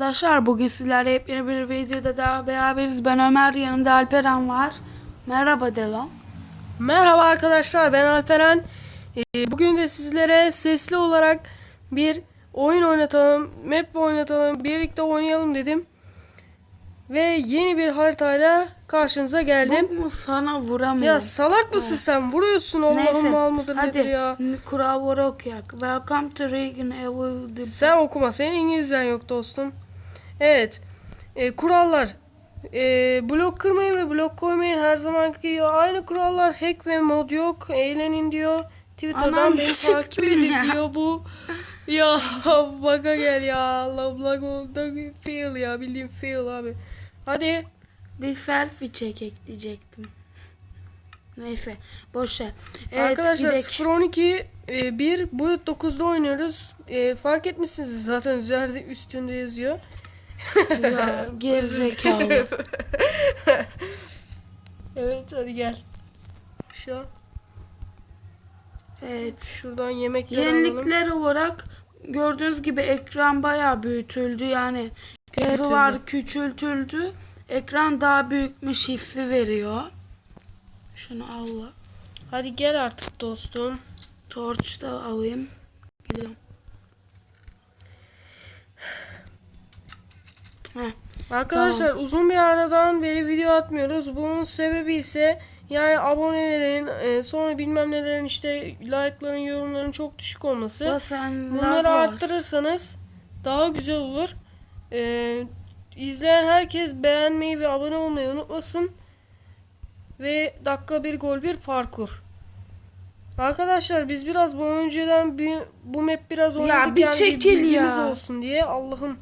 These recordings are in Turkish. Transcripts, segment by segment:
Arkadaşlar bugün sizlerle yepyeni bir videoda daha beraberiz. Ben Ömer, yanımda Alperen var. Merhaba de lan. Merhaba arkadaşlar ben Alperen. Ee, Bugün de sizlere sesli olarak bir oyun oynatalım, map oynatalım, birlikte oynayalım dedim. Ve yeni bir haritayla karşınıza geldim. Bu mu sana vuramıyor. Ya salak mısın sen? Vuruyorsun Allah'ın mal mıdır hadi nedir ya? kuralları okuyak. Welcome to Reagan Evo. Sen okuma. Senin İngilizcen yok dostum. Evet. Ee, kurallar. Ee, blok kırmayın ve blok koymayın. Her zamanki aynı kurallar. Hack ve mod yok. Eğlenin diyor. Twitter'dan Anam, beni takip edin ya. diyor bu. Ya baka gel ya. Allah bak. Fail ya. Bildiğin fail abi. Hadi. Bir selfie çekek diyecektim. Neyse boş ver. Evet Arkadaşlar gidek. 012 e, 1 boyut 9'da oynuyoruz. E, fark etmişsiniz zaten üzerinde üstünde yazıyor. Ya gerizekalı. Evet hadi gel. Şu evet. şuradan yemekler alalım. Yenilikler olarak gördüğünüz gibi ekran bayağı büyütüldü yani Küçültüldü. var küçültüldü. Ekran daha büyükmüş hissi veriyor. Şunu al. Hadi gel artık dostum. Torç da alayım. Gidiyorum. Heh, Arkadaşlar uzun bir aradan beri video atmıyoruz. Bunun sebebi ise yani abonelerin e, sonra bilmem nelerin işte like'ların yorumların çok düşük olması. bas sen Bunları arttırırsanız daha güzel olur. Ee, izleyen herkes beğenmeyi ve abone olmayı unutmasın. Ve dakika bir gol bir parkur. Arkadaşlar biz biraz bu önceden bir, bu map biraz oynadık bir yani çekil bilgimiz ya. olsun diye Allah'ım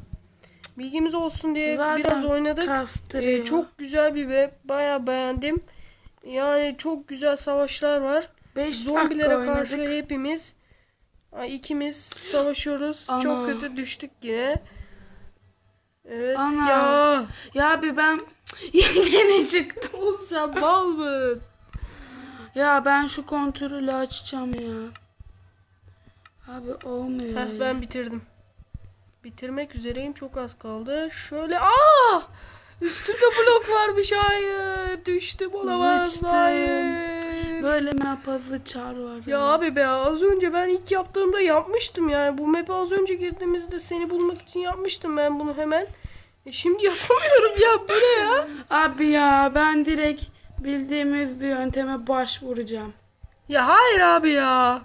bilgimiz olsun diye Zaten biraz oynadık. Kastırıyor. Ee, çok güzel bir map bayağı beğendim. Yani çok güzel savaşlar var. Beş Zombilere dakika karşı oynadık. hepimiz ikimiz savaşıyoruz. Ana. Çok kötü düştük yine. Evet Ana. ya. Ya bir ben yine çıktım. Sen mal mı? Ya ben şu kontürü açacağım ya. Abi olmuyor Heh, öyle. ben bitirdim. Bitirmek üzereyim. Çok az kaldı. Şöyle aa! Üstünde blok varmış. Hayır. Düştüm olamaz. Zıçtım. Hayır. Böyle mapazı çar var. Ya abi be az önce ben ilk yaptığımda yapmıştım yani. Bu map'e az önce girdiğimizde seni bulmak için yapmıştım ben bunu hemen. E şimdi yapamıyorum ya. Bu ne ya? Abi ya ben direkt bildiğimiz bir yönteme başvuracağım. Ya hayır abi ya.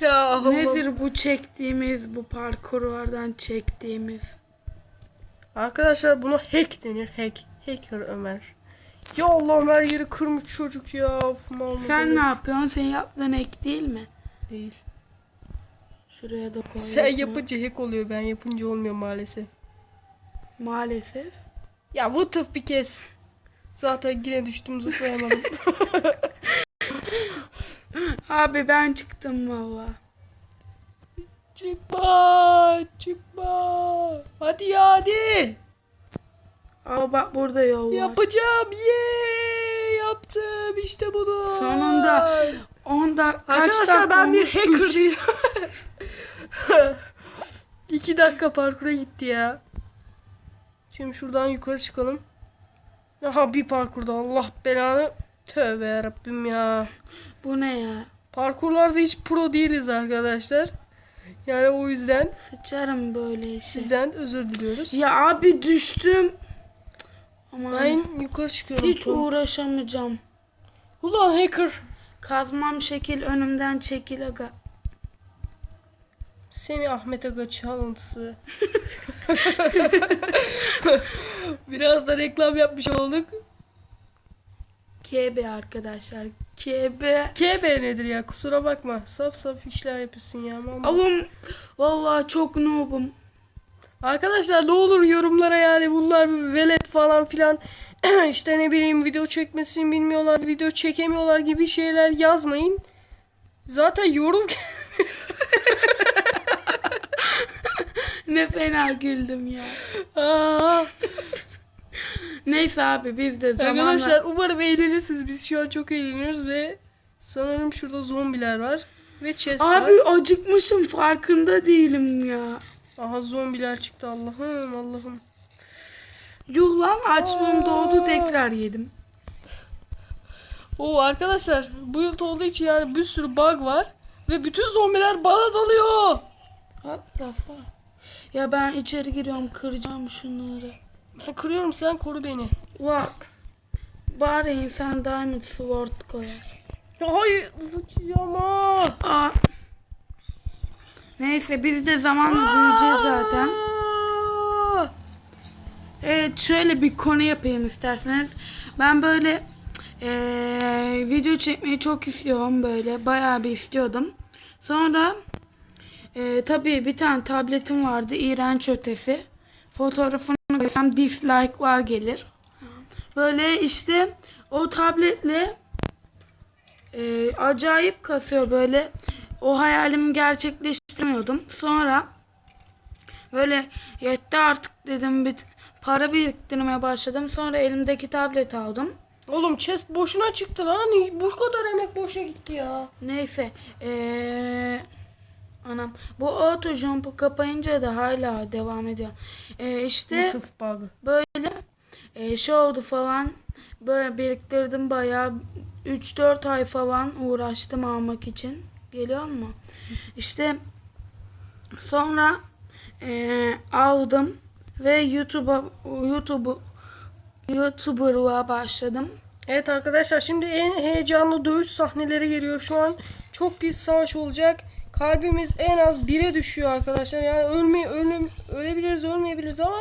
Ya Allah. Nedir bu çektiğimiz bu parkurlardan çektiğimiz? Arkadaşlar buna hack denir. Hack. Hacker Ömer. Ya Allah her yeri kırmış çocuk ya. Of, Sen demek? ne yapıyorsun? Senin yaptığın ek değil mi? Değil. Şuraya da koy. Sen yapınca hack oluyor. Ben yapınca olmuyor maalesef. Maalesef. Ya vıtıf bir kez. Zaten yine düştüm zıplayamadım. Abi ben çıktım valla. çıkma. Çıkma. Hadi ya hadi. Aa bak burada yol var. Yapacağım. Ye yaptım işte bunu. Sonunda. Onda kaç Arkadaşlar dakika ben bir olmuş? hacker Üç. değilim. İki dakika parkura gitti ya. Şimdi şuradan yukarı çıkalım. Aha bir parkurda Allah belanı. Tövbe yarabbim ya. Bu ne ya? Parkurlarda hiç pro değiliz arkadaşlar. Yani o yüzden Sıçarım böyle işe. sizden özür diliyoruz. Ya abi düştüm. Aman Ben yukarı çıkıyorum. hiç uğraşamayacağım. Ulan hacker. Kazmam şekil önümden çekil aga. Seni Ahmet Aga çalıntısı. Biraz da reklam yapmış olduk. KB arkadaşlar. KB. KB nedir ya kusura bakma. Saf saf işler yapıyorsun ya. Bak. Avum. Vallahi çok noobum. Arkadaşlar ne olur yorumlara yani bunlar bir velet falan filan işte ne bileyim video çekmesini bilmiyorlar, video çekemiyorlar gibi şeyler yazmayın. Zaten yorum Ne fena güldüm ya. Aa, Neyse abi biz de zamanla... Arkadaşlar umarım eğlenirsiniz. Biz şu an çok eğleniyoruz ve sanırım şurada zombiler var ve chest var. Abi acıkmışım farkında değilim ya. Aha zombiler çıktı Allah'ım Allah'ım. Yuh lan açlığım doğdu tekrar yedim. Oo arkadaşlar bu yıl olduğu için yani bir sürü bug var. Ve bütün zombiler bana dalıyor. Hatta Ya ben içeri giriyorum kıracağım şunları. Ben kırıyorum sen koru beni. Bak. Bari insan Diamond Sword koyar. Ya hayır sıçacağım ha. Aa. Neyse biz de zamanla büyüyeceğiz zaten. Evet şöyle bir konu yapayım isterseniz. Ben böyle eee, video çekmeyi çok istiyorum böyle. Bayağı bir istiyordum. Sonra eee tabii bir tane tabletim vardı. iğrenç ötesi. Fotoğrafını koysam dislike'lar gelir. Böyle işte o tabletle eee, acayip kasıyor böyle. O hayalimi gerçekleştirmiyordum. Sonra Böyle yetti artık dedim bir para biriktirmeye başladım. Sonra elimdeki tableti aldım. Oğlum chest boşuna çıktı lan. Bu kadar emek boşa gitti ya. Neyse eee, anam bu auto jump'u kapayınca da hala devam ediyor. Eee işte böyle eee şey oldu falan böyle biriktirdim bayağı 3-4 ay falan uğraştım almak için. Geliyor mu? İşte sonra eee, aldım ve YouTube'a YouTube'u YouTuber'lığa başladım. Evet arkadaşlar şimdi en heyecanlı dövüş sahneleri geliyor şu an. Çok pis savaş olacak. Kalbimiz en az 1'e düşüyor arkadaşlar. Yani ölme, ölüm, ölebiliriz ölmeyebiliriz ama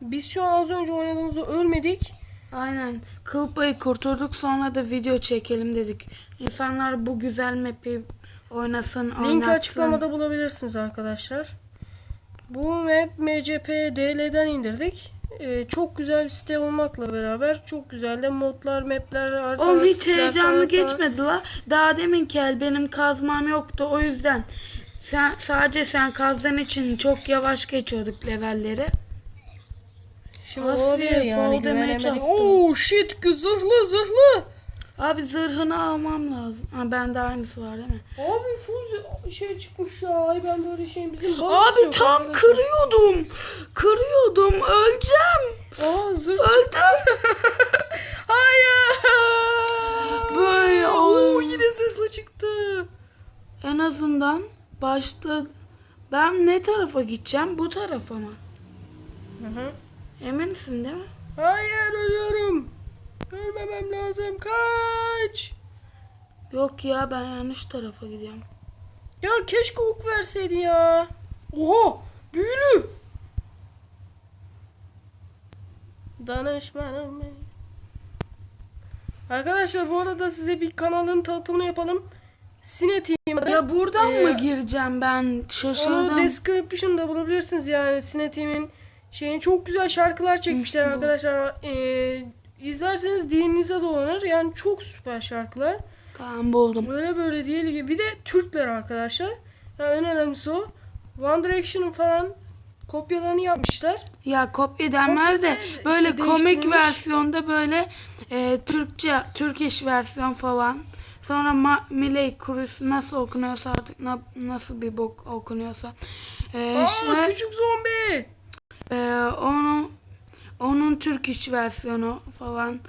biz şu an az önce oynadığımızda ölmedik. Aynen. Kıl payı kurtulduk sonra da video çekelim dedik. İnsanlar bu güzel map'i oynasın, oynatsın. açıklamada bulabilirsiniz arkadaşlar. Bu map MCPDL'den indirdik. Ee, çok güzel bir site olmakla beraber çok güzel de modlar, mapler, haritalar, Oğlum hiç heyecanlı geçmedi la. Daha demin kel benim kazmam yoktu o yüzden. Sen sadece sen kazdığın için çok yavaş geçiyorduk levelleri. Şimdi Asiye, olabilir yani damage güvenemedik. Oo shit zırhlı zırhlı. Abi zırhını almam lazım. Ha bende aynısı var değil mi? Abi full şey çıkmış ya. Ay ben böyle şey bizim Abi tam kırıyordum. Kırıyordum. Öleceğim. Aa zırh. Öldüm. Hayır. Böyle Oo yine zırhlı çıktı. En azından başta ben ne tarafa gideceğim? Bu tarafa mı? Hı hı. Eminsin değil mi? Hayır ölüyorum. Ölmemem lazım. Kaç. Yok ya ben yanlış tarafa gidiyorum. Ya keşke ok verseydi ya. Oha büyülü. Danışmanım benim. Arkadaşlar bu arada size bir kanalın tanıtımını yapalım. Adı. Ya buradan Ee, mı gireceğim ben? Onu Şaşırdım. description'da bulabilirsiniz yani Sineteam'in şeyin çok güzel şarkılar çekmişler arkadaşlar. Ee, izlerseniz dilinize dolanır. Yani çok süper şarkılar. Tamam buldum. Böyle böyle değil gibi. Bir de Türkler arkadaşlar. Yani en önemlisi o. One Direction'ın falan kopyalarını yapmışlar. Ya kopya denmez de böyle işte komik versiyonda böyle e, Türkçe, Turkish versiyon falan. Sonra Ma- Miley Cyrus nasıl okunuyorsa artık na- nasıl bir bok okunuyorsa. E, Aa işte, küçük zombi. e, onu onun Turkish versiyonu falan.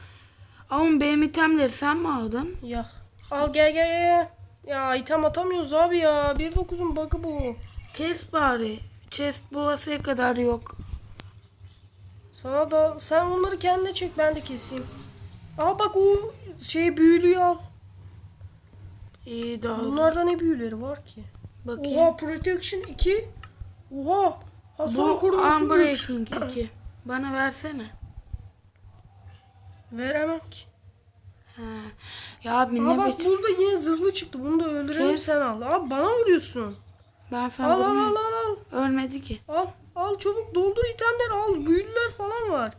Ama benim itemleri sen mi aldın? Ya. Al gel gel gel. Ya item atamıyoruz abi ya. 1.9'un bug'ı bu. Kes bari. Chest boğasıya kadar yok. Sana da sen onları kendine çek ben de keseyim. Aa bak o şey büyülüyü al. İyi daha Bunlarda ne büyüleri var ki? bakayım. Oha protection 2. Oha. Hasar Bu koruması 3. Unbreaking 2. Bana versene. Veremem ki. Ha. Ya abi Aa ne bak biçim? burada yine zırhlı çıktı. Bunu da öldürelim Kes. sen al. Abi bana vuruyorsun. Ben sana Al al al al al. Ölmedi ki. Al al çabuk doldur itemleri al. Büyülüler falan var.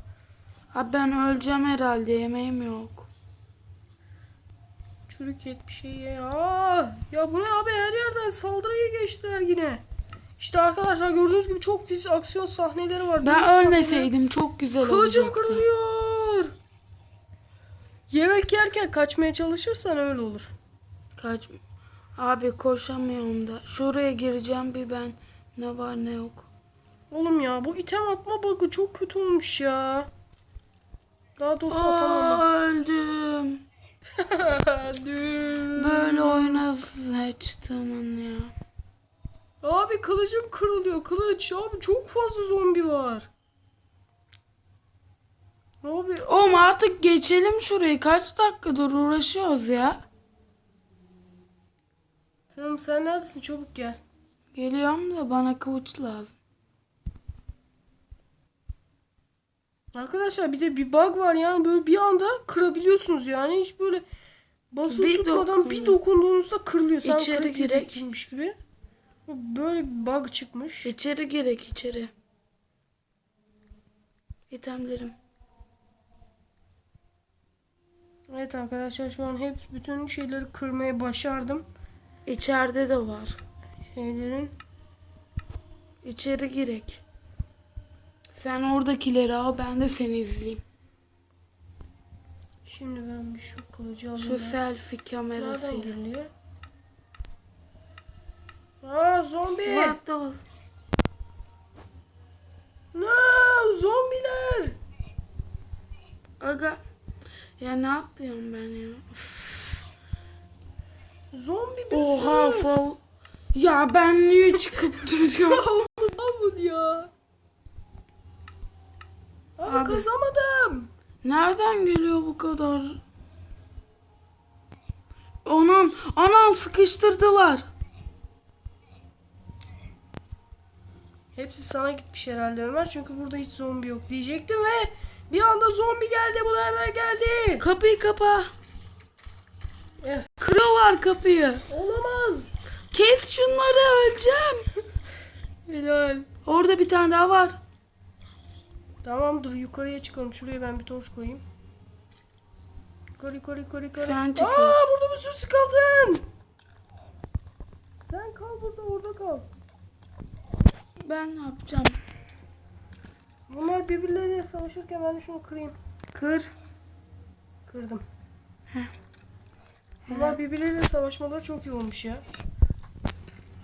Abi ben öleceğim herhalde yemeğim yok. Çürük et bir şey ya. Aa, ya bu ne abi her yerden saldırıya geçtiler yine. İşte arkadaşlar gördüğünüz gibi çok pis aksiyon sahneleri var. Ben ölmeseydim çok güzel Kılıcım olacaktı. kırılıyor. Yemek yerken kaçmaya çalışırsan öyle olur. Kaç. Abi koşamıyorum da. Şuraya gireceğim bir ben. Ne var ne yok. Oğlum ya bu item atma bug'ı çok kötü olmuş ya. Daha doğrusu atamam Aa, öldüm. ben. Böyle ya. Abi kılıcım kırılıyor. Kılıç abi çok fazla zombi var. Abi Oğlum artık geçelim şurayı. Kaç dakikadır uğraşıyoruz ya. tamam sen neredesin çabuk gel. Geliyorum da bana kılıç lazım. Arkadaşlar bir de bir bug var yani böyle bir anda kırabiliyorsunuz yani hiç böyle basılı Bir tutmadan bir dokun- dokunduğunuzda kırılıyor. Sen İçeri girmiş gibi. Böyle bir bug çıkmış. İçeri gerek içeri. İtemlerim. Evet arkadaşlar şu an hep bütün şeyleri kırmaya başardım. İçeride de var. Şeylerin. İçeri girek. Sen oradakileri al ben de seni izleyeyim. Şimdi ben bir şu kılıcı alayım. Şu selfie Nereden kamerasıyla. giriliyor? Aa zombi. What the No zombiler. Aga. Ya ne yapıyorum ben ya? Üf. Zombi bir Oha sürü. fal. Ya ben niye çıkıp duruyorum? Oğlum al bunu ya. Abi, Abi. kazamadım. Nereden geliyor bu kadar? Anam, anam sıkıştırdılar. Hepsi sana gitmiş herhalde Ömer çünkü burada hiç zombi yok diyecektim ve bir anda zombi geldi. Bu nereden geldi? Kapıyı kapa. Eh, Kırıyorlar kapıyı. olamaz. Kes şunları öleceğim. Helal. Orada bir tane daha var. Tamam dur yukarıya çıkalım. Şuraya ben bir torç koyayım. Yukarı yukarı yukarı yukarı. Sen çık. Aa burada bir sürü skeleton. Sen kal burada orada kal. Ben ne yapacağım? Bunlar birbirleriyle savaşırken ben de şunu kırayım. Kır. Kırdım. Bunlar birbirleriyle savaşmaları çok iyi olmuş ya.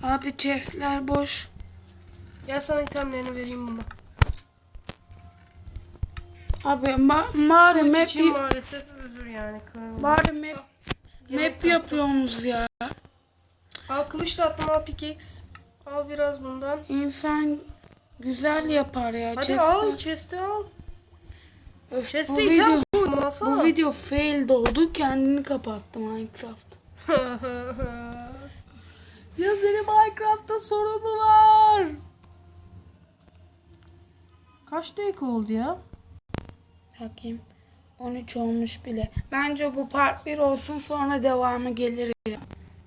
Abi chestler boş. Gel sana itemlerini vereyim bunu. Abi ma- mağara map, için maalesef özür yani. kırıldı. mağara map, map yapıyorsunuz ya. Al kılıç da attım al pickaxe. Al biraz bundan. İnsan güzel yapar ya. Hadi chestler. al chest'i al. Öf, bu Chest'e video, bu video fail oldu. Kendini kapattı Minecraft. ya senin Minecraft'ta sorun mu var? Kaç dakika oldu ya? Bakayım. 13 olmuş bile. Bence bu part 1 olsun sonra devamı gelir ya.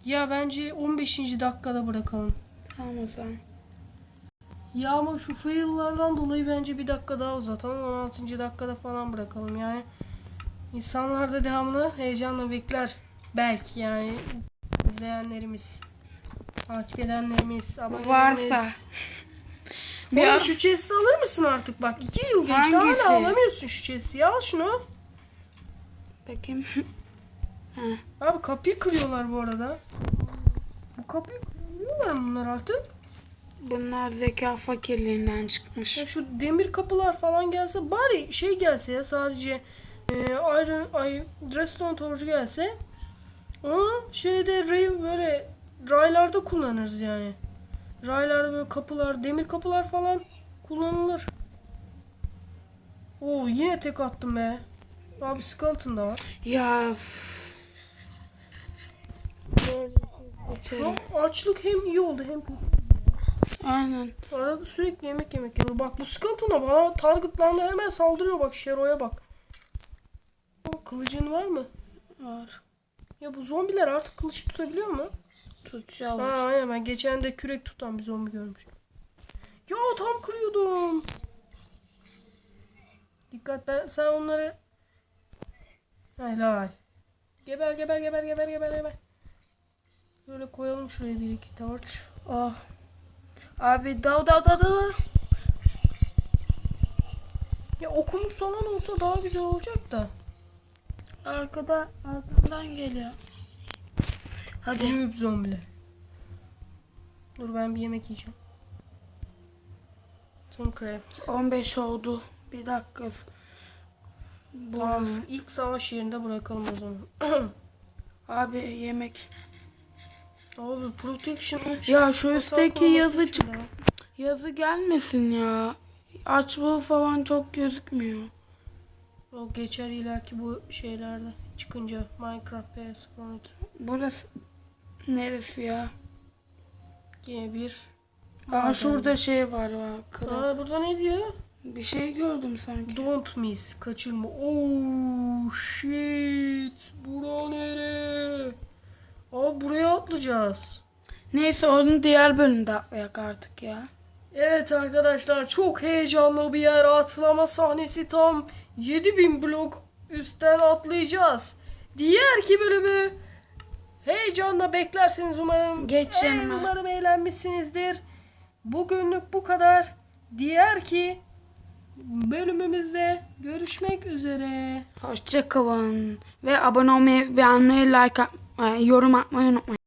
Ya bence 15. dakikada bırakalım. Tamam o zaman. Ya ama şu fail'lardan dolayı bence bir dakika daha uzatalım. 16. dakikada falan bırakalım yani. İnsanlar da devamlı heyecanla bekler. Belki yani izleyenlerimiz, takip edenlerimiz, abonelerimiz. Varsa. Bir Bir- şu chest'i alır mısın artık bak 2 yıl geçti Hangisi? hala alamıyorsun şu chest'i al şunu. Bakayım. Abi kapıyı kırıyorlar bu arada. Bu kapıyı mı bunlar artık? Bunlar zeka fakirliğinden Ya çıkmış. şu demir kapılar falan gelse bari şey gelse ya sadece e, Iron ay Redstone torcu gelse onu şeyde ray böyle raylarda kullanırız yani. Raylarda böyle kapılar, demir kapılar falan kullanılır. Oo yine tek attım be. Abi skeleton da var. Ya. üf. Ama açlık hem iyi oldu hem. Aynen. Arada sürekli yemek yemek yiyor. Bak bu skeleton'a bana targetlandı hemen saldırıyor bak Shero'ya bak. O kılıcın var mı? Var. Ya bu zombiler artık kılıç tutabiliyor mu? Tutacağım. Ha aynen ben geçen de kürek tutan bir zombi görmüştüm. Ya tam kırıyordum. Dikkat ben sen onları Helal. Geber geber geber geber geber geber. Böyle koyalım şuraya bir iki torch. Oh. Abi dav dav dav dav. Ya okumuz falan olsa daha güzel olacak da. Arkada arkamdan geliyor. Hadi. Noob zombiler. Dur ben bir yemek yiyeceğim. Tomcraft. 15 oldu. Bir dakika. Bu Tamam. İlk savaş yerinde bırakalım o zaman. abi yemek. Abi Protection 3. Ya şu üstteki yazı çık ya. yazı gelmesin ya. Açlığı falan çok gözükmüyor. O geçer ileriki bu şeylerde çıkınca Minecraft PS12 Burası neresi ya? G1 Aa şurada şey var. Kırak. Aa burada ne diyor? Bir şey gördüm sanki. Don't miss. Kaçırma. Oh shit. Bura nere? Aa buraya atlayacağız. Neyse onu diğer bölümde atlayak artık ya. Evet arkadaşlar çok heyecanlı bir yer atlama sahnesi tam 7000 blok üstten atlayacağız. Diğer ki bölümü heyecanla beklersiniz umarım. Geç Ee, yanıma. Umarım eğlenmişsinizdir. Bugünlük bu kadar. Diğer ki bölümümüzde görüşmek üzere. Hoşça kalın. Ve abone olmayı, beğenmeyi, like yorum atmayı unutmayın.